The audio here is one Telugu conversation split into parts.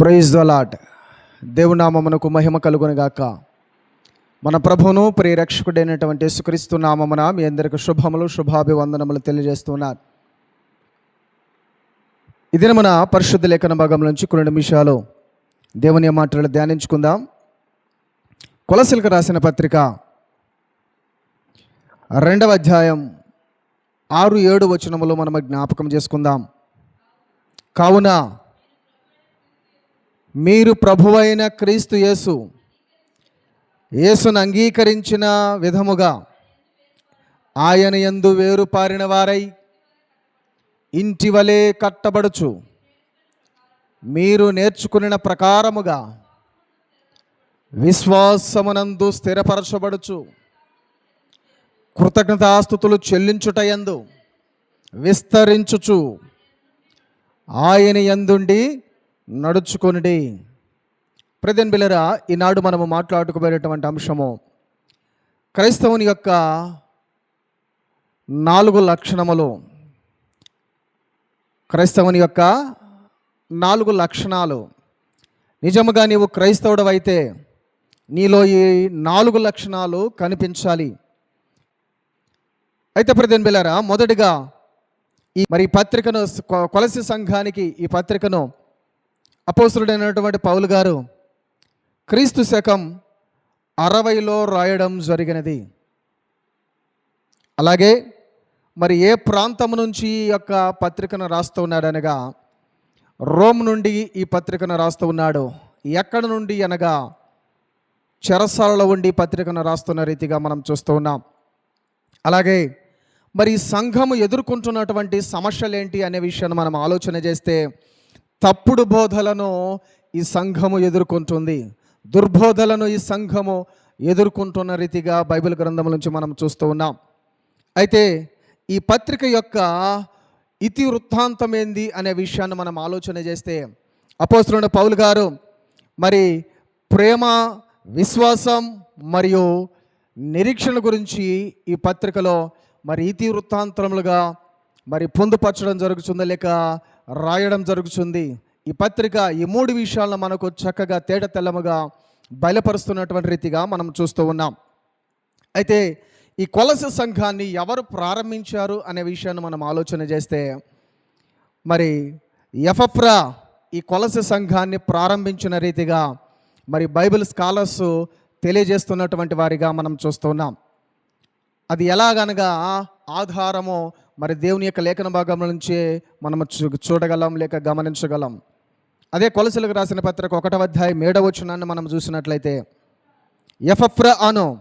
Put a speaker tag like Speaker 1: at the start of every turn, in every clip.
Speaker 1: ప్రైజ్ ద లాట్ దేవునామమునకు మహిమ కలుగునుగాక మన ప్రభును ప్రియరక్షకుడైనటువంటి యేసుక్రీస్తు నామమున మీ అందరికి శుభములు శుభాభివందనములు తెలియజేస్తున్నారు ఇది మన పరిశుద్ధ లేఖన భాగం నుంచి కొన్ని నిమిషాలు దేవుని మాటలు ధ్యానించుకుందాం. కొలసిలకు రాసిన పత్రిక రెండవ అధ్యాయం ఆరు ఏడు వచనములు మనం జ్ఞాపకం చేసుకుందాం. కావున మీరు ప్రభువైన క్రీస్తు యేసు యేసును అంగీకరించిన విధముగా ఆయన యందు వేరు పారిన వారై ఇంటి వలె కట్టబడుచు. మీరు నేర్చుకున్న ప్రకారముగా విశ్వాసమునందు స్థిరపరచబడుచు. కృతజ్ఞతాస్థుతులు చెల్లించుటయందు విస్తరించుచు. ఆయన యందుండి నడుచుకొనిడి. ప్రదన్ బిలరా ఈనాడు మనము మాట్లాడుకోబోయేటువంటి అంశము క్రైస్తవుని యొక్క నాలుగు లక్షణములు. క్రైస్తవుని యొక్క నాలుగు లక్షణాలు. నిజముగా నీవు క్రైస్తవుడు అయితే నీలో ఈ నాలుగు లక్షణాలు కనిపించాలి. అయితే ప్రతిని బిలరా మొదటిగా ఈ మరి పత్రికను కొలసి సంఘానికి ఈ పత్రికను అపోసురుడైనటువంటి పౌలు గారు క్రీస్తు శకం అరవైలో రాయడం జరిగినది. అలాగే మరి ఏ ప్రాంతం నుంచి ఈ యొక్క పత్రికను రాస్తూ ఉన్నాడనగా రోమ్ నుండి ఈ పత్రికను రాస్తూ ఉన్నాడు. ఎక్కడ నుండి అనగా చెరసాలలో ఉండి పత్రికను రాస్తున్న రీతిగా మనం చూస్తూ ఉన్నాం. అలాగే మరి సంఘము ఎదుర్కొంటున్నటువంటి సమస్యలు ఏంటి అనే విషయాన్ని మనం ఆలోచన చేస్తే తప్పుడు బోధలను ఈ సంఘము ఎదుర్కొంటుంది. దుర్బోధలను ఈ సంఘము ఎదుర్కొంటున్న రీతిగా బైబిల్ గ్రంథం నుంచి మనం చూస్తూ ఉన్నాం. అయితే ఈ పత్రిక యొక్క ఇతి వృత్తాంతం ఏంది అనే విషయాన్ని మనం ఆలోచన చేస్తే అపోస్తున్న పౌలు గారు మరి ప్రేమ విశ్వాసం మరియు నిరీక్షణ గురించి ఈ పత్రికలో మరి ఇతి వృత్తాంతములుగా మరి పొందుపరచడం జరుగుతుందా లేక రాయడం జరుగుతుంది. ఈ పత్రిక ఈ మూడు విషయాలను మనకు చక్కగా తేట తెల్లముగా బయలుపరుస్తున్నటువంటి రీతిగా మనం చూస్తూ ఉన్నాం. అయితే ఈ కొలస సంఘాన్ని ఎవరు ప్రారంభించారు అనే విషయాన్ని మనం ఆలోచన చేస్తే మరి ఎఫఫ్రా ఈ కొలస సంఘాన్ని ప్రారంభించిన రీతిగా మరి బైబిల్ స్కాలర్స్ తెలియజేస్తున్నటువంటి వారిగా మనం చూస్తున్నాం అది ఎలాగనగా ఆధారము మరి దేవుని యొక్క లేఖన భాగం నుంచే మనం చూ- చూడగలం లేక గమనించగలం. అదే కొలసలకు రాసిన పత్రిక ఒకటవ అధ్యాయం ఏడవ వచనాన్ని మనం చూసినట్లయితే ఎఫఫ్రా అను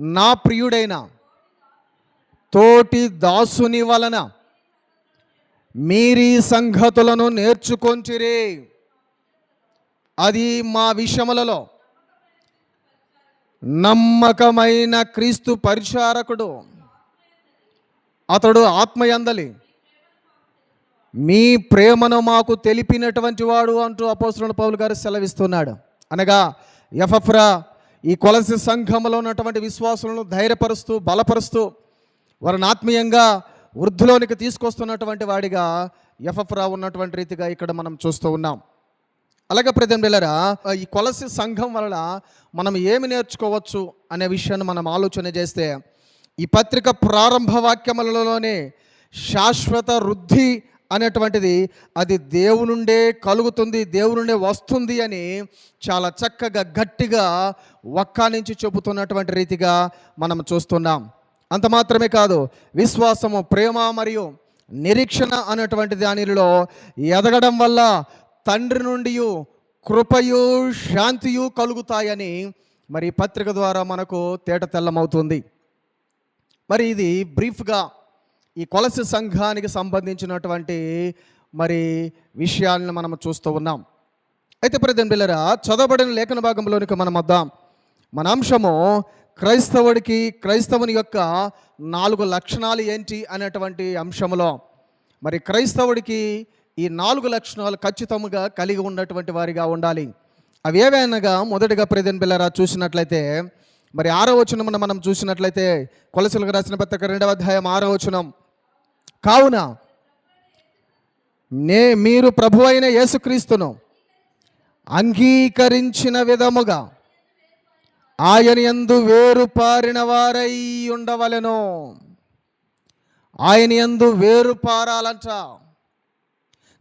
Speaker 1: నా ప్రియుడైన తోటి దాసుని వలన మీరీ సంగతులను నేర్చుకొంచిరే అది మా విషయములలో నమ్మకమైన క్రీస్తు పరిచారకుడు. అతడు ఆత్మయందలి. మీ ప్రేమను మాకు తెలిపినటువంటి వాడు అంటూ అపోస్తుల పౌలు గారు సెలవిస్తున్నాడు. అనగా ఎఫఫ్రా ఈ కొలసి సంఘంలో ఉన్నటువంటి విశ్వాసులను ధైర్యపరుస్తూ బలపరుస్తూ వారిని ఆత్మీయంగా వృద్ధిలోనికి తీసుకొస్తున్నటువంటి వాడిగా ఎఫఫ్రా ఉన్నటువంటి రీతిగా ఇక్కడ మనం చూస్తూ ఉన్నాం. అలాగే ప్రజెంట్ ఈ కొలసి సంఘం వలన మనం ఏమి నేర్చుకోవచ్చు అనే విషయాన్ని మనం ఆలోచన చేస్తే ఈ పత్రిక ప్రారంభ వాక్యములలోనే శాశ్వత వృద్ధి అనేటువంటిది అది దేవునుండే కలుగుతుంది దేవునుండే వస్తుంది అని చాలా చక్కగా గట్టిగా ఒక్కా నుంచి చెబుతున్నటువంటి రీతిగా మనం చూస్తున్నాం. అంత మాత్రమే కాదు విశ్వాసము ప్రేమ మరియు నిరీక్షణ అనేటువంటి దానిలో ఎదగడం వల్ల తండ్రి నుండి కృపయు శాంతియు కలుగుతాయని మరి పత్రిక ద్వారా మనకు తేట తెల్లమవుతుంది. మరి ఇది బ్రీఫ్గా ఈ కొలసి సంఘానికి సంబంధించినటువంటి మరి విషయాలను మనం చూస్తూ ఉన్నాం. అయితే ప్రజెంట్ బిల్లరా చదవబడిన లేఖన భాగంలోనికి మనం వద్దాం. మన అంశము క్రైస్తవుడికి క్రైస్తవుని యొక్క నాలుగు లక్షణాలు ఏంటి అనేటువంటి అంశంలో మరి క్రైస్తవుడికి ఈ నాలుగు లక్షణాలు ఖచ్చితంగా కలిగి ఉన్నటువంటి వారిగా ఉండాలి. అవి ఏవైనాగా మొదటిగా ప్రజెంట్ బిల్లరా చూసినట్లయితే మరి ఆరో వచనమును మనం చూసినట్లయితే కొలసలకు రాసిన పత్రిక రెండవ అధ్యాయం ఆరో వచనం. కావున నే మీరు ప్రభు అయిన యేసుక్రీస్తును అంగీకరించిన విధముగా ఆయన ఎందు వేరు పారిన వారై ఉండవలెను. ఆయన ఎందు వేరు పారాలంట.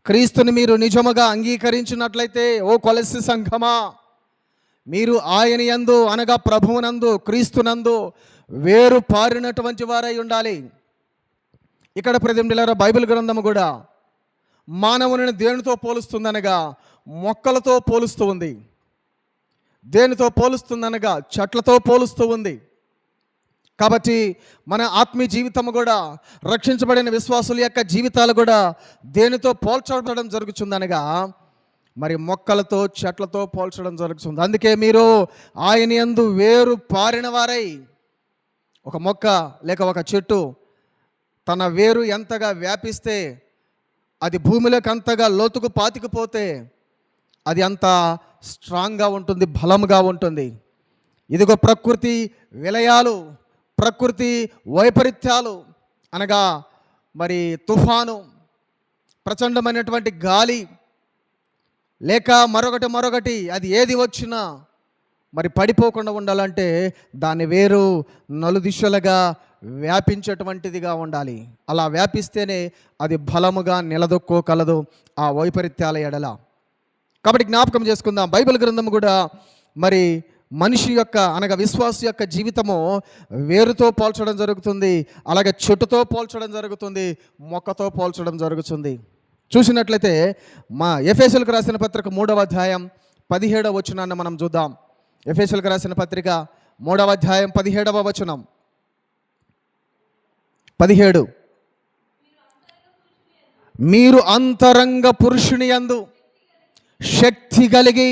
Speaker 1: క్రీస్తుని మీరు నిజముగా అంగీకరించినట్లయితే ఓ కొలసి సంఘమా? మీరు ఆయన యందు అనగా ప్రభువునందు క్రీస్తునందు వేరు పారినటువంటి వారై ఉండాలి. ఇక్కడ ప్రతిమిలారా బైబిల్ గ్రంథము కూడా మానవుని దేనితో పోలుస్తుందనగా మొక్కలతో పోలుస్తూ ఉంది. దేనితో పోలుస్తుందనగా చెట్లతో పోలుస్తూ ఉంది. కాబట్టి మన ఆత్మీయ జీవితం కూడా రక్షించబడిన విశ్వాసుల యొక్క జీవితాలు కూడా దేనితో పోల్చబడడం జరుగుతుందనగా మరి మొక్కలతో చెట్లతో పోల్చడం జరుగుతుంది. అందుకే మీరు ఆయన యందు వేరు పారిన వారై ఒక మొక్క లేక ఒక చెట్టు తన వేరు ఎంతగా వ్యాపిస్తే అది భూమిలోకి అంతగా లోతుకు పాతికిపోతే అది అంత స్ట్రాంగ్గా ఉంటుంది బలంగా ఉంటుంది. ఇదిగో ప్రకృతి విలయాలు ప్రకృతి వైపరీత్యాలు అనగా మరి తుఫాను ప్రచండమైనటువంటి గాలి లేక మరొకటి మరొకటి అది ఏది వచ్చినా మరి పడిపోకుండా ఉండాలంటే దాని వేరు నలుదిశలుగా వ్యాపించేటువంటిదిగా ఉండాలి. అలా వ్యాపిస్తేనే అది బలముగా నిలదొక్కోగలదు ఆ వైపరీత్యాల ఎడల. కాబట్టి జ్ఞాపకం చేసుకుందాం. బైబిల్ గ్రంథం కూడా మరి మనిషి యొక్క అనగా విశ్వాస యొక్క జీవితము వేరుతో పోల్చడం జరుగుతుంది. అలాగే చెట్టుతో పోల్చడం జరుగుతుంది. మొక్కతో పోల్చడం జరుగుతుంది. చూసినట్లయితే మా ఎఫ్ఎస్ఎల్కి రాసిన పత్రిక మూడవ అధ్యాయం పదిహేడవ వచనాన్ని మనం చూద్దాం. ఎఫ్ఎస్ఎల్కి రాసిన పత్రిక మూడవ అధ్యాయం పదిహేడవ వచనం. పదిహేడు. మీరు అంతరంగ పురుషుని యందు శక్తి కలిగి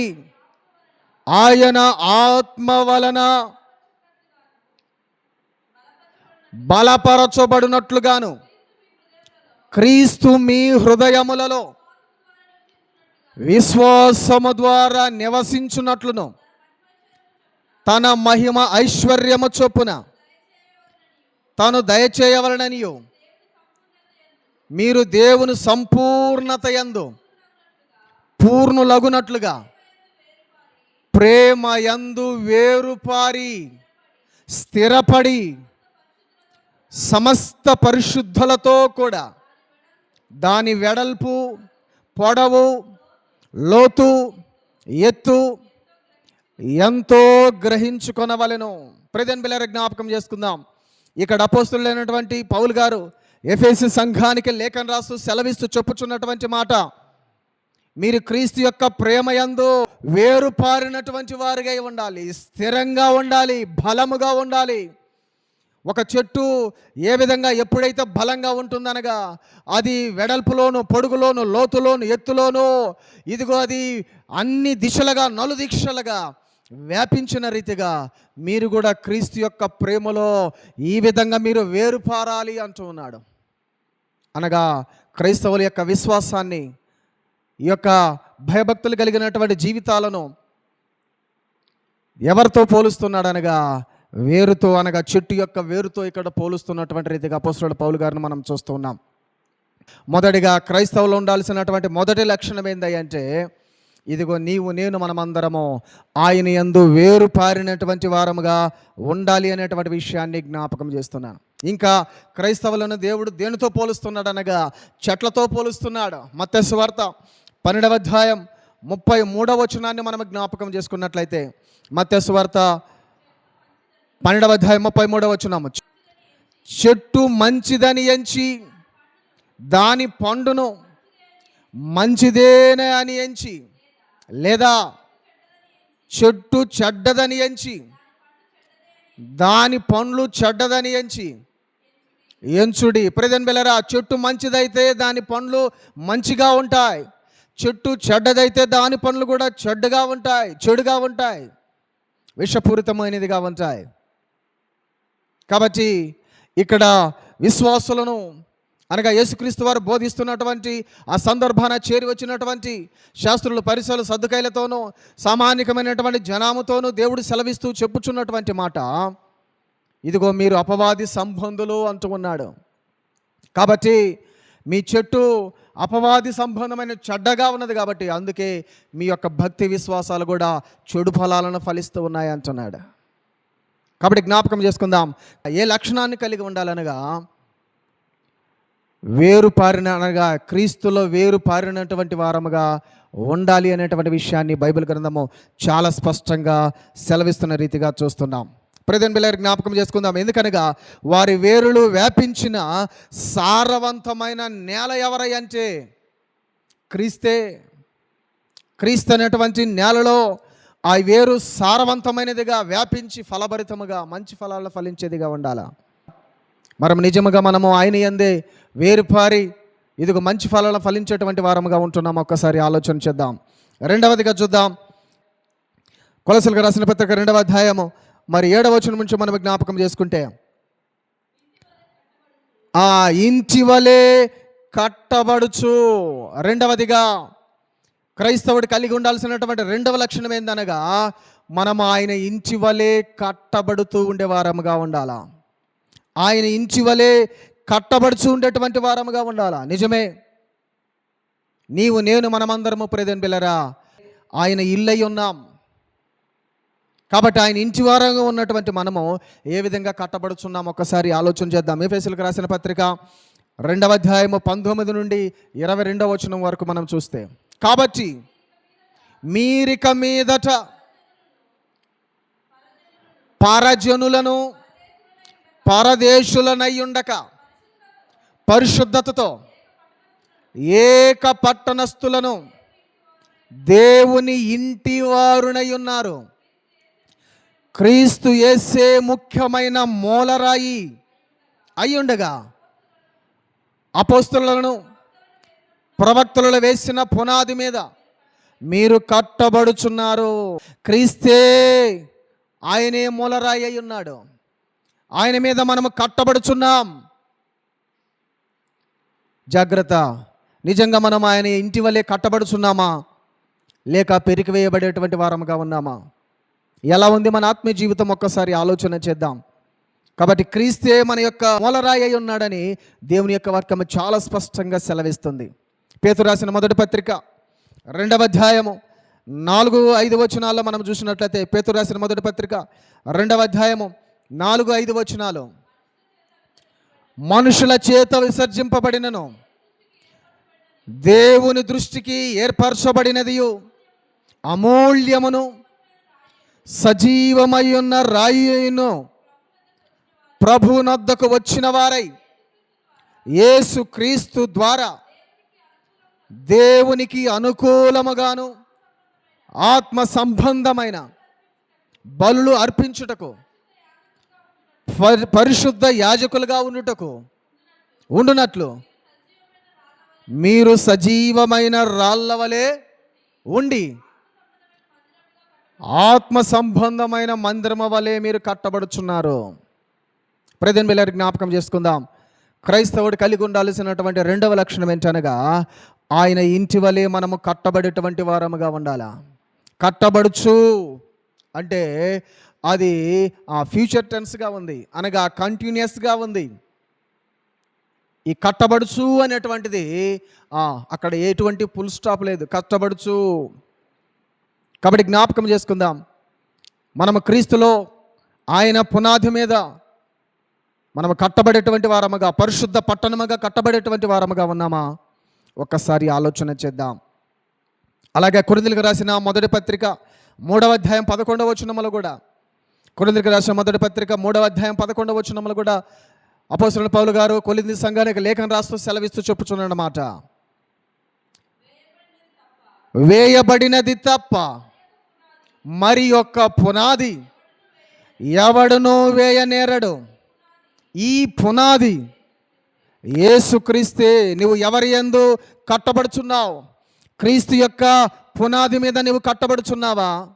Speaker 1: ఆయన ఆత్మ వలన బలపరచబడినట్లుగాను క్రీస్తు మీ హృదయములలో విశ్వాసము ద్వారా నివసించున్నట్లును తన మహిమ ఐశ్వర్యము చొప్పున తాను దయచేయవలననియు. మీరు దేవుని సంపూర్ణత ఎందు పూర్ణులగునట్లుగా ప్రేమ యందు వేరుపారి స్థిరపడి సమస్త పరిశుద్ధులతో కూడా దాని వెడల్పు పొడవు లోతు ఎత్తు ఎంతో గ్రహించుకొనవలెను. ప్రజన్ బిల్లర జ్ఞాపకం చేసుకుందాం. ఇక్కడ అపోస్తులైనటువంటి పౌల్ గారు ఎఫ్ఎసి సంఘానికి లేఖను రాస్తూ సెలవిస్తూ చెప్పుచున్నటువంటి మాట. మీరు క్రీస్తు యొక్క ప్రేమయందు వేరుపారినటువంటి వారిగా ఉండాలి స్థిరంగా ఉండాలి బలముగా ఉండాలి. ఒక చెట్టు ఏ విధంగా ఎప్పుడైతే బలంగా ఉంటుందనగా అది వెడల్పులోను పొడుగులోను లోతులోను ఎత్తులోను ఇదిగో అది అన్ని దిశలుగా నలు వ్యాపించిన రీతిగా మీరు కూడా క్రీస్తు యొక్క ప్రేమలో ఈ విధంగా మీరు వేరుపారాలి అంటూ ఉన్నాడు. అనగా క్రైస్తవుల యొక్క విశ్వాసాన్ని ఈ యొక్క భయభక్తులు కలిగినటువంటి జీవితాలను ఎవరితో పోలుస్తున్నాడు అనగా వేరుతో అనగా చెట్టు యొక్క వేరుతో ఇక్కడ పోలుస్తున్నటువంటి రీతిగా అపోస్తుడు పౌలు గారిని మనం చూస్తూ ఉన్నాం. మొదటిగా క్రైస్తవులు ఉండాల్సినటువంటి మొదటి లక్షణం ఏంటంటే ఇదిగో నీవు నేను మనమందరము ఆయన యందు వేరు పారినటువంటి వారముగా ఉండాలి అనేటువంటి విషయాన్ని జ్ఞాపకం చేస్తున్నాను. ఇంకా క్రైస్తవులను దేవుడు దేనితో పోలుస్తున్నాడు అనగా చెట్లతో పోలుస్తున్నాడు. మత్స్యవార్త పన్నెండవ అధ్యాయం ముప్పై మూడవ వచనాన్ని మనం జ్ఞాపకం చేసుకున్నట్లయితే మత్స్యవార్త పన్నెండవ అధ్యాయం ముప్పై మూడవ వచ్చినాము చెట్టు మంచిదని ఎంచి దాని పండును మంచిదేనే అని ఎంచి లేదా చెట్టు చెడ్డదని ఎంచి దాని పండ్లు చెడ్డదని ఎంచి ఎంచుడి. ప్రజన్ బిలరా చెట్టు మంచిదైతే దాని పండ్లు మంచిగా ఉంటాయి. చెట్టు చెడ్డదైతే దాని పండ్లు కూడా చెడ్డగా ఉంటాయి చెడుగా ఉంటాయి విషపూరితమైనదిగా ఉంటాయి. కాబట్టి ఇక్కడ విశ్వాసులను అనగా యేసుక్రీస్తు వారు బోధిస్తున్నటువంటి ఆ సందర్భాన చేరి వచ్చినటువంటి శాస్త్రులు పరిసలు సర్దుకాయలతోనూ సామాన్యకమైనటువంటి జనాముతోనూ దేవుడు సెలవిస్తూ చెప్పుచున్నటువంటి మాట. ఇదిగో మీరు అపవాది సంబంధులు అంటూ ఉన్నాడు. కాబట్టి మీ చెట్టు అపవాది సంబంధమైన చెడ్డగా ఉన్నది కాబట్టి అందుకే మీ యొక్క భక్తి విశ్వాసాలు కూడా చెడు ఫలాలను ఫలిస్తూ ఉన్నాయి అంటున్నాడు. కాబట్టి జ్ఞాపకం చేసుకుందాం. ఏ లక్షణాన్ని కలిగి ఉండాలనగా వేరు పారిన అనగా క్రీస్తులో వేరు పారినటువంటి వారముగా ఉండాలి అనేటువంటి విషయాన్ని బైబిల్ గ్రంథము చాలా స్పష్టంగా సెలవిస్తున్న రీతిగా చూస్తున్నాం. ప్రజెంట్ బిల్లర్ జ్ఞాపకం చేసుకుందాం. ఎందుకనగా వారి వేరులు వ్యాపించిన సారవంతమైన నేల ఎవరై అంటే క్రీస్తే. క్రీస్తు అనేటువంటి నేలలో ఆ వేరు సారవంతమైనదిగా వ్యాపించి ఫలభరితముగా మంచి ఫలాలు ఫలించేదిగా ఉండాలా? మనం నిజముగా మనము ఆయన ఎందే వేరుపారి ఇదిగో మంచి ఫలాలు ఫలించేటువంటి వారముగా ఉంటున్నాం. ఒక్కసారి ఆలోచన చేద్దాం. రెండవదిగా చూద్దాం. కొలసలుగా రాసిన పత్రిక రెండవ అధ్యాయము. మరి ఏడవ వచనం నుంచి మనం జ్ఞాపకం చేసుకుంటే ఆ ఇంటి వలె కట్టబడుచు. రెండవదిగా క్రైస్తవుడు కలిగి ఉండాల్సినటువంటి రెండవ లక్షణం ఏందనగా మనం ఆయన ఇంటి వలె కట్టబడుతూ ఉండే వారముగా ఉండాలా? ఆయన ఇంటి వలె కట్టబడుచు ఉండేటువంటి వారముగా ఉండాలా? నిజమే. నీవు నేను మనమందరము ప్రేదన్ పిల్లరా ఆయన ఇల్లై ఉన్నాం. కాబట్టి ఆయన ఇంటి వారంగా ఉన్నటువంటి మనము ఏ విధంగా కట్టబడుచున్నాం? ఒక్కసారి ఆలోచన చేద్దాం. ఏఫేసులకు రాసిన పత్రిక రెండవ అధ్యాయము పంతొమ్మిది నుండి ఇరవై రెండవ వచనం వరకు మనం చూస్తే కాబట్టి మీరిక మీదట పరజనులను పరదేశులనయ్యుండక పరిశుద్ధతతో ఏక పట్టణస్థులను దేవుని ఇంటి వారునై ఉన్నారు. క్రీస్తు ఏసే ముఖ్యమైన మూలరాయి అయ్యుండగా అపోస్తులను ప్రవక్తలలో వేసిన పునాది మీద మీరు కట్టబడుచున్నారు. క్రీస్తే ఆయనే మూలరాయి అయి ఉన్నాడు. ఆయన మీద మనము కట్టబడుచున్నాం. జాగ్రత్త. నిజంగా మనం ఆయన ఇంటి వల్లే కట్టబడుచున్నామా? లేక పెరికివేయబడేటువంటి వారముగా ఉన్నామా? ఎలా ఉంది మన ఆత్మీయ జీవితం? ఒక్కసారి ఆలోచన చేద్దాం. కాబట్టి క్రీస్తే మన యొక్క మూలరాయి అయి ఉన్నాడని దేవుని యొక్క వాక్యము చాలా స్పష్టంగా సెలవిస్తుంది. పేతురు రాసిన మొదటి పత్రిక రెండవ అధ్యాయము నాలుగు ఐదు వచనాల్లో మనం చూసినట్లయితే పేతురు రాసిన మొదటి పత్రిక రెండవ అధ్యాయము నాలుగు ఐదు వచనాలు. మనుషుల చేత విసర్జింపబడినను దేవుని దృష్టికి ఏర్పరచబడినదియు అమూల్యమును సజీవమై ఉన్న రాయిను ప్రభునద్దకు వచ్చిన వారై యేసు క్రీస్తు ద్వారా దేవునికి అనుకూలముగాను ఆత్మ సంబంధమైన బలులు అర్పించుటకు పరి- పరిశుద్ధ యాజకులుగా ఉండుటకు ఉండునట్లు మీరు సజీవమైన రాళ్ళ వలె ఉండి ఆత్మ సంబంధమైన మందిరము వలె మీరు కట్టబడుచున్నారు. ప్రజెంట్ జ్ఞాపకం చేసుకుందాం. క్రైస్తవుడు కలిగి ఉండాల్సినటువంటి రెండవ లక్షణం ఏంటనగా ఆయన ఇంటి వలె మనము కట్టబడేటువంటి వారముగా ఉండాలా? కట్టబడుచు అంటే అది ఆ ఫ్యూచర్ టెన్స్గా ఉంది అనగా కంటిన్యూస్గా ఉంది. ఈ కట్టబడుచు అనేటువంటిది అక్కడ ఎటువంటి ఫుల్ స్టాప్ లేదు కట్టబడుచు. కాబట్టి జ్ఞాపకం చేసుకుందాం మనము క్రీస్తులో ఆయన పునాది మీద మనము కట్టబడేటువంటి వారముగా పరిశుద్ధ పట్టణముగా కట్టబడేటువంటి వారముగా ఉన్నామా? ఒక్కసారి ఆలోచన చేద్దాం. అలాగే కొరిందులకు రాసిన మొదటి పత్రిక మూడవ అధ్యాయం పదకొండవ వచనములు కూడా. కొరిందులకు రాసిన మొదటి పత్రిక మూడవ అధ్యాయం పదకొండవ వచనములు కూడా. అపోసరుల పౌలు గారు కొలింది సంఘానికి లేఖను రాస్తూ సెలవిస్తూ చెప్పుచున్నమాట వేయబడినది తప్ప మరి యొక్క పునాది ఎవడునూ వేయనేరడు. ఈ పునాది ఏసుక్రీస్తే నువ్వు ఎవరి ఎందు కట్టబడుచున్నావు? క్రీస్తు యొక్క పునాది మీద నువ్వు కట్టబడుచున్నావా?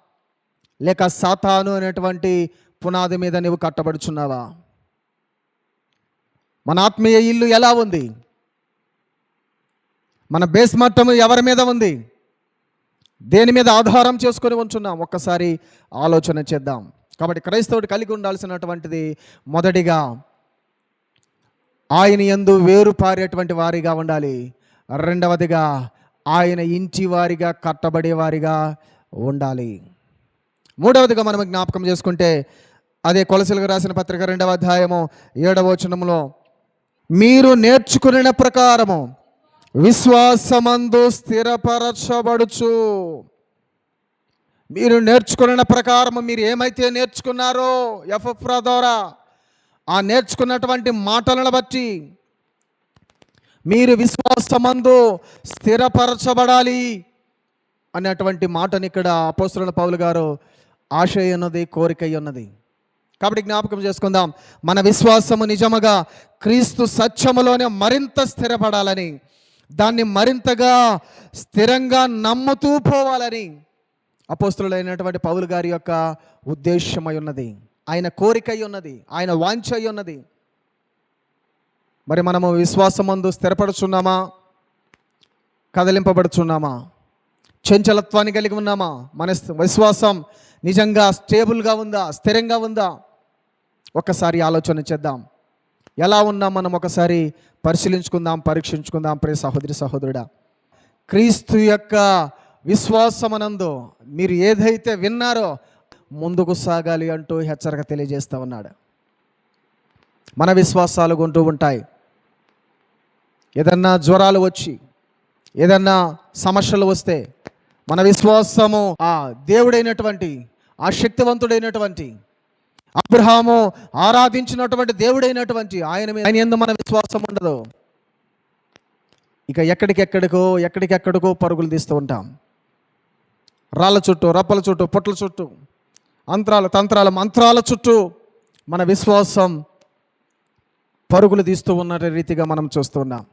Speaker 1: లేక సాతాను అనేటువంటి పునాది మీద నువ్వు కట్టబడుచున్నావా? మన ఆత్మీయ ఇల్లు ఎలా ఉంది? మన బేస్ మట్టము ఎవరి మీద ఉంది? దేని మీద ఆధారం చేసుకొని ఉంచున్నాం? ఒక్కసారి ఆలోచన చేద్దాం. కాబట్టి క్రైస్తవుడు కలిగి ఉండాల్సినటువంటిది మొదటిగా ఆయన ఎందు వేరు పారేటువంటి వారిగా ఉండాలి. రెండవదిగా ఆయన ఇంటి వారిగా కట్టబడేవారిగా ఉండాలి. మూడవదిగా మనం జ్ఞాపకం చేసుకుంటే అదే కొలసలకు రాసిన పత్రిక రెండవ అధ్యాయము ఏడవ వచనంలో మీరు నేర్చుకున్న ప్రకారము విశ్వాసమందు స్థిరపరచబడుచు. మీరు నేర్చుకున్న ప్రకారము మీరు ఏమైతే నేర్చుకున్నారో ఎఫ్ఎఫ్రా ద్వారా ఆ నేర్చుకున్నటువంటి మాటలను బట్టి మీరు విశ్వాసమందు స్థిరపరచబడాలి అనేటువంటి మాటని ఇక్కడ అపోస్తుల పౌలు గారు ఆశయ ఉన్నది కోరిక ఉన్నది కాబట్టి జ్ఞాపకం చేసుకుందాం. మన విశ్వాసము నిజముగా క్రీస్తు సత్యములోనే మరింత స్థిరపడాలని దాన్ని మరింతగా స్థిరంగా నమ్ముతూ పోవాలని అపోస్తులైనటువంటి పౌలు గారి యొక్క ఉద్దేశమై ఉన్నది. ఆయన కోరిక అయి ఉన్నది ఆయన వాంఛ అయి ఉన్నది. మరి మనము విశ్వాసమందు స్థిరపడుచున్నామా? కదలింపబడుచున్నామా? చంచలత్వాన్ని కలిగి ఉన్నామా? మన విశ్వాసం నిజంగా స్టేబుల్గా ఉందా? స్థిరంగా ఉందా? ఒకసారి ఆలోచన చేద్దాం. ఎలా ఉన్నా మనం ఒకసారి పరిశీలించుకుందాం పరీక్షించుకుందాం ప్రే సహోదరి సహోదరుడా. క్రీస్తు యొక్క విశ్వాసమనందు మీరు ఏదైతే విన్నారో ముందుకు సాగాలి అంటూ హెచ్చరిక తెలియజేస్తూ ఉన్నాడు. మన విశ్వాసాలు ఉంటూ ఉంటాయి. ఏదన్నా జ్వరాలు వచ్చి ఏదన్నా సమస్యలు వస్తే మన విశ్వాసము ఆ దేవుడైనటువంటి ఆ శక్తివంతుడైనటువంటి అబ్రహాము ఆరాధించినటువంటి దేవుడైనటువంటి ఆయన మీద ఆయన ఎందు మన విశ్వాసం ఉండదు. ఇక ఎక్కడికెక్కడికో ఎక్కడికెక్కడికో పరుగులు తీస్తూ ఉంటాం. రాళ్ళ చుట్టూ రప్పల చుట్టూ పుట్ల చుట్టూ అంతరాల తంత్రాల మంత్రాల చుట్టూ మన విశ్వాసం పరుగులు తీస్తూ ఉన్న రీతిగా మనం చూస్తున్నాం.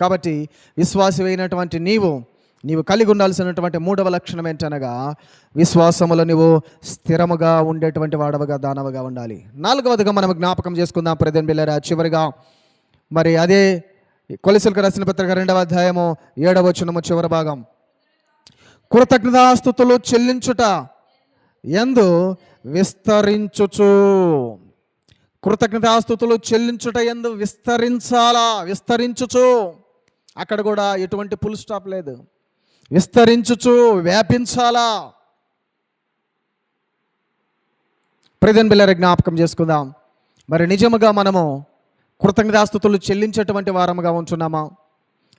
Speaker 1: కాబట్టి విశ్వాసమైనటువంటి నీవు నీవు కలిగి ఉండాల్సినటువంటి మూడవ లక్షణం ఏంటనగా విశ్వాసములో నీవు స్థిరముగా ఉండేటువంటి వాడవగా దానవగా ఉండాలి. నాలుగవదిగా మనం జ్ఞాపకం చేసుకుందాం ప్రదేన్ బిల్లరా చివరిగా మరి అదే కొలసలకు రాసిన పత్రిక రెండవ అధ్యాయము ఏడవ చివరి భాగం. కృతజ్ఞతాస్థుతులు చెల్లించుట ఎందు విస్తరించుచు. కృతజ్ఞతాస్థుతులు చెల్లించుట ఎందు విస్తరించాలా? విస్తరించుచు. అక్కడ కూడా ఎటువంటి పుల్ స్టాప్ లేదు. విస్తరించుచు వ్యాపించాలా? ప్రజన్ బిల్లర జ్ఞాపకం చేసుకుందాం. మరి నిజముగా మనము కృతజ్ఞతాస్థుతులు చెల్లించేటువంటి వారముగా ఉంటున్నామా?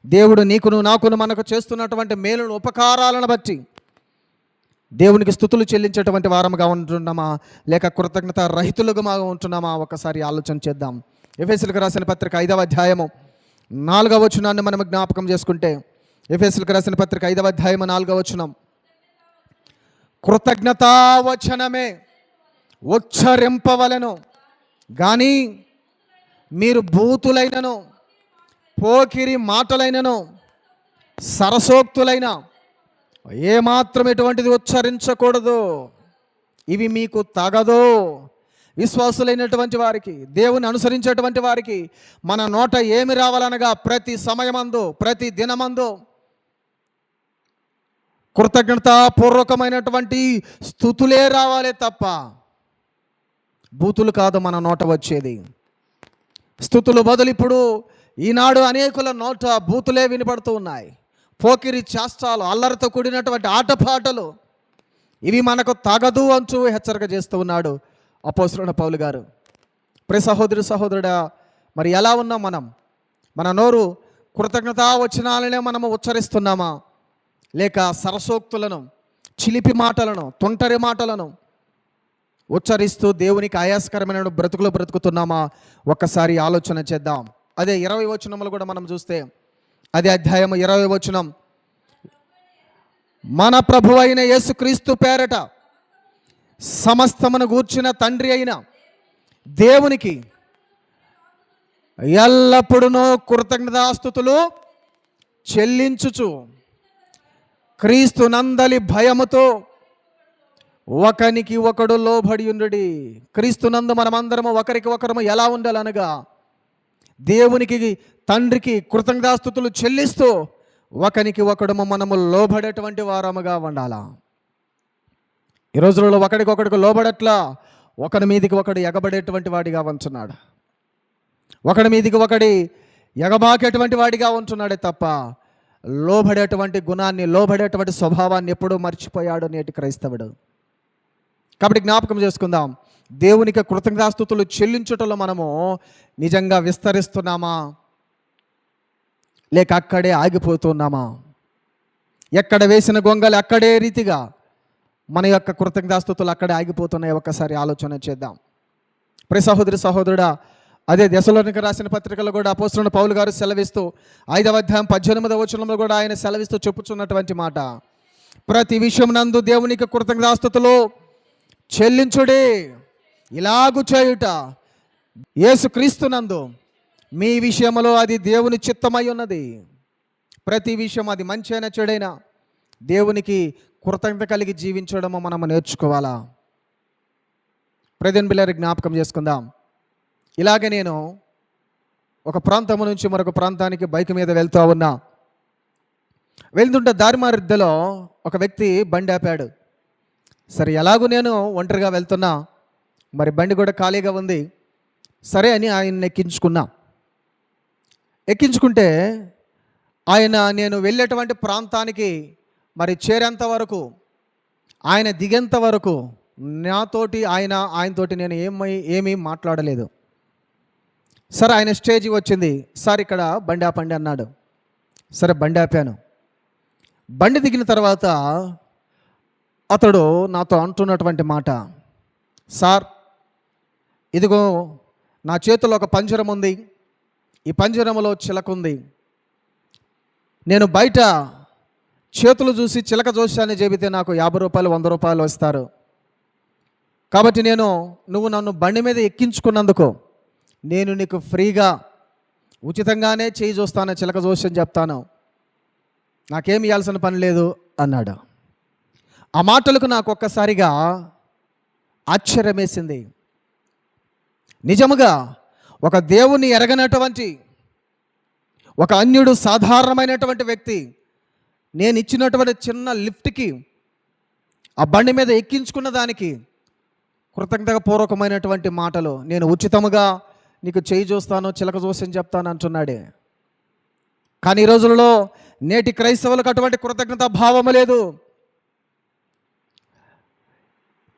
Speaker 1: దేవుడు నీకును నాకును మనకు చేస్తున్నటువంటి మేలును ఉపకారాలను బట్టి దేవునికి స్థుతులు చెల్లించేటువంటి వారముగా ఉంటున్నామా? లేక కృతజ్ఞత రహితులుగా ఉంటున్నామా? ఒకసారి ఆలోచన చేద్దాం. ఎఫ్ఎస్లకు రాసిన పత్రిక ఐదవ అధ్యాయము నాలుగవ వచనాన్ని మనం జ్ఞాపకం చేసుకుంటే ఎఫ్ఎస్లకు రాసిన పత్రిక ఐదవ అధ్యాయము నాలుగవ వచనం. కృతజ్ఞతావచనమే ఉచ్చరింపవలను కానీ మీరు బూతులైనను పోకిరి మాటలైనను సరసోక్తులైన ఏమాత్రం ఎటువంటిది ఉచ్చరించకూడదు. ఇవి మీకు తగదు. విశ్వాసులైనటువంటి వారికి దేవుని అనుసరించేటువంటి వారికి మన నోట ఏమి రావాలనగా ప్రతి సమయమందు ప్రతి దినమందు కృతజ్ఞతాపూర్వకమైనటువంటి స్థుతులే రావాలే తప్ప బూతులు కాదు మన నోట వచ్చేది. స్థుతులు బదులు ఇప్పుడు ఈనాడు అనేకుల నోట బూతులే వినపడుతూ ఉన్నాయి. పోకిరి చేష్టాలు అల్లరితో కూడినటువంటి ఆటపాటలు ఇవి మనకు తగదు అంచు హెచ్చరిక చేస్తూ ఉన్నాడు అపోసరుణ పౌలు గారు. ప్రి సహోదరి సహోదరుడా మరి ఎలా ఉన్నాం మనం? మన నోరు కృతజ్ఞతా వచనాలనే మనము ఉచ్చరిస్తున్నామా? లేక సరసోక్తులను చిలిపి మాటలను తొంటరి మాటలను ఉచ్చరిస్తూ దేవునికి ఆయాస్కరమైన బ్రతుకులు బ్రతుకుతున్నామా? ఒక్కసారి ఆలోచన చేద్దాం. అదే ఇరవై వచనములు కూడా మనం చూస్తే అదే అధ్యాయం ఇరవై వచనం. మన ప్రభు అయిన యేసుక్రీస్తు పేరట సమస్తమును గూర్చిన తండ్రి అయిన దేవునికి ఎల్లప్పుడూ కృతజ్ఞతాస్థుతులు చెల్లించుచు క్రీస్తు నందలి భయముతో ఒకనికి ఒకడు లోబడి ఉండుడి. క్రీస్తునందు మనమందరము ఒకరికి ఒకరము ఎలా ఉండాలనగా దేవునికి తండ్రికి కృతజ్ఞాస్తుతులు చెల్లిస్తూ ఒకనికి ఒకడము మనము లోబడేటువంటి వారముగా ఉండాలా? ఈ రోజులలో ఒకడికొకడికి లోబడట్లా ఒకరి మీదికి ఒకడు ఎగబడేటువంటి వాడిగా ఉంటున్నాడు. ఒకడి మీదికి ఒకడి ఎగబాకేటువంటి వాడిగా ఉంటున్నాడే తప్ప లోబడేటువంటి గుణాన్ని లోబడేటువంటి స్వభావాన్ని ఎప్పుడూ మర్చిపోయాడు నేటి క్రైస్తవుడు. కాబట్టి జ్ఞాపకం చేసుకుందాం. దేవునికి కృతజ్ఞాస్తుతులు చెల్లించుటలో మనము నిజంగా విస్తరిస్తున్నామా? లేక అక్కడే ఆగిపోతున్నామా? ఎక్కడ వేసిన గొంగలు అక్కడే రీతిగా మన యొక్క కృతజ్ఞాస్తుతులు అక్కడే ఆగిపోతున్నాయి? ఒక్కసారి ఆలోచన చేద్దాం. ప్రి సహోదరి సహోదరుడా అదే దశలోనికి రాసిన పత్రికలో కూడా అపోస్తున్న పౌలు గారు సెలవిస్తూ ఐదవ అధ్యాయం పద్దెనిమిదవ వచనంలో కూడా ఆయన సెలవిస్తూ చెప్పుచున్నటువంటి మాట. ప్రతి విషయం నందు దేవునికి కృతజ్ఞాస్తుతులు చెల్లించుడే. ఇలాగు చేయుట యేసుక్రీస్తునందు మీ విషయంలో అది దేవుని చిత్తమై ఉన్నది. ప్రతి విషయం అది మంచైనా చెడైనా దేవునికి కృతజ్ఞత కలిగి జీవించడము మనము నేర్చుకోవాలా? ప్రజెంట్ బిల్లర్ జ్ఞాపకం చేసుకుందాం. ఇలాగే నేను ఒక ప్రాంతం నుంచి మరొక ప్రాంతానికి బైక్ మీద వెళ్తూ ఉన్నా. వెళ్తుంటే దారి ఒక వ్యక్తి బండి ఆపాడు. సరే ఎలాగూ నేను ఒంటరిగా వెళ్తున్నా. మరి బండి కూడా ఖాళీగా ఉంది. సరే అని ఆయన ఎక్కించుకున్నా. ఎక్కించుకుంటే ఆయన నేను వెళ్ళేటువంటి ప్రాంతానికి మరి చేరేంత వరకు ఆయన దిగేంత వరకు నాతోటి ఆయన ఆయనతోటి నేను ఏమై ఏమీ మాట్లాడలేదు. సరే ఆయన స్టేజ్ వచ్చింది. సార్ ఇక్కడ బండి ఆపండి అన్నాడు. సరే బండి ఆపాను. బండి దిగిన తర్వాత అతడు నాతో అంటున్నటువంటి మాట సార్ ఇదిగో నా చేతిలో ఒక పంజరం ఉంది. ఈ పంజరంలో చిలక ఉంది. నేను బయట చేతులు చూసి చిలక చూశానని చెబితే నాకు యాభై రూపాయలు వంద రూపాయలు వస్తారు. కాబట్టి నేను నువ్వు నన్ను బండి మీద ఎక్కించుకున్నందుకు నేను నీకు ఫ్రీగా ఉచితంగానే చేయి చూస్తాను చిలక చూసి అని చెప్తాను. నాకేం ఇవ్వాల్సిన పని లేదు అన్నాడు. ఆ మాటలకు నాకు ఒక్కసారిగా ఆశ్చర్యం వేసింది నిజముగా ఒక దేవుని ఎరగనటువంటి ఒక అన్యుడు సాధారణమైనటువంటి వ్యక్తి నేను ఇచ్చినటువంటి చిన్న లిఫ్ట్కి ఆ బండి మీద ఎక్కించుకున్న దానికి కృతజ్ఞత పూర్వకమైనటువంటి మాటలు నేను ఉచితముగా నీకు చేయి చూస్తాను చిలక చూసి చెప్తాను అంటున్నాడే. కానీ ఈ రోజులలో నేటి క్రైస్తవులకు అటువంటి కృతజ్ఞత భావము లేదు.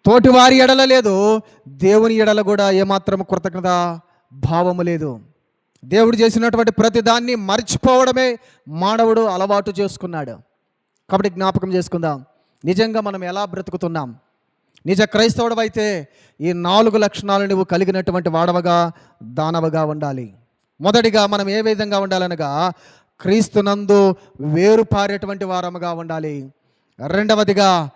Speaker 1: తోటివారి ఎడల లేదు దేవుని ఎడల కూడా ఏమాత్రం కృతజ్ఞత భావము లేదు. దేవుడు చేసినటువంటి ప్రతి దాన్ని మర్చిపోవడమే మానవుడు అలవాటు చేసుకున్నాడు. కాబట్టి జ్ఞాపకం చేసుకుందాం. నిజంగా మనం ఎలా బ్రతుకుతున్నాం? నిజ క్రైస్తవుడవైతే ఈ నాలుగు లక్షణాలు నువ్వు కలిగినటువంటి వాడవగా దానవగా ఉండాలి. మొదటిగా మనం ఏ విధంగా ఉండాలనగా క్రీస్తునందు వేరుపారేటువంటి వారముగా ఉండాలి. రెండవదిగా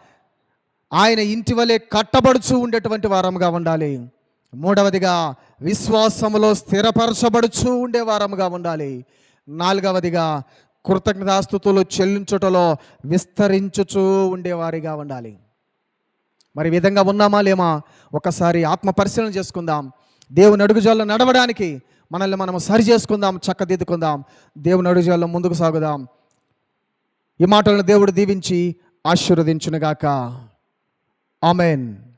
Speaker 1: ఆయన ఇంటి వలె కట్టబడుచు ఉండేటువంటి వారముగా ఉండాలి. మూడవదిగా విశ్వాసములో స్థిరపరచబడుచు ఉండే వారముగా ఉండాలి. నాలుగవదిగా కృతజ్ఞతాస్థుతులు చెల్లించుటలో విస్తరించుచూ ఉండేవారిగా ఉండాలి. మరి విధంగా ఉన్నామా లేమా? ఒకసారి ఆత్మ పరిశీలన చేసుకుందాం. దేవుని అడుగుజాల్లో నడవడానికి మనల్ని మనం సరి చేసుకుందాం చక్కదిద్దుకుందాం. దేవుని అడుగుజాల్లో ముందుకు సాగుదాం. ఈ మాటలను దేవుడు దీవించి ఆశీర్వదించునుగాక. Amen.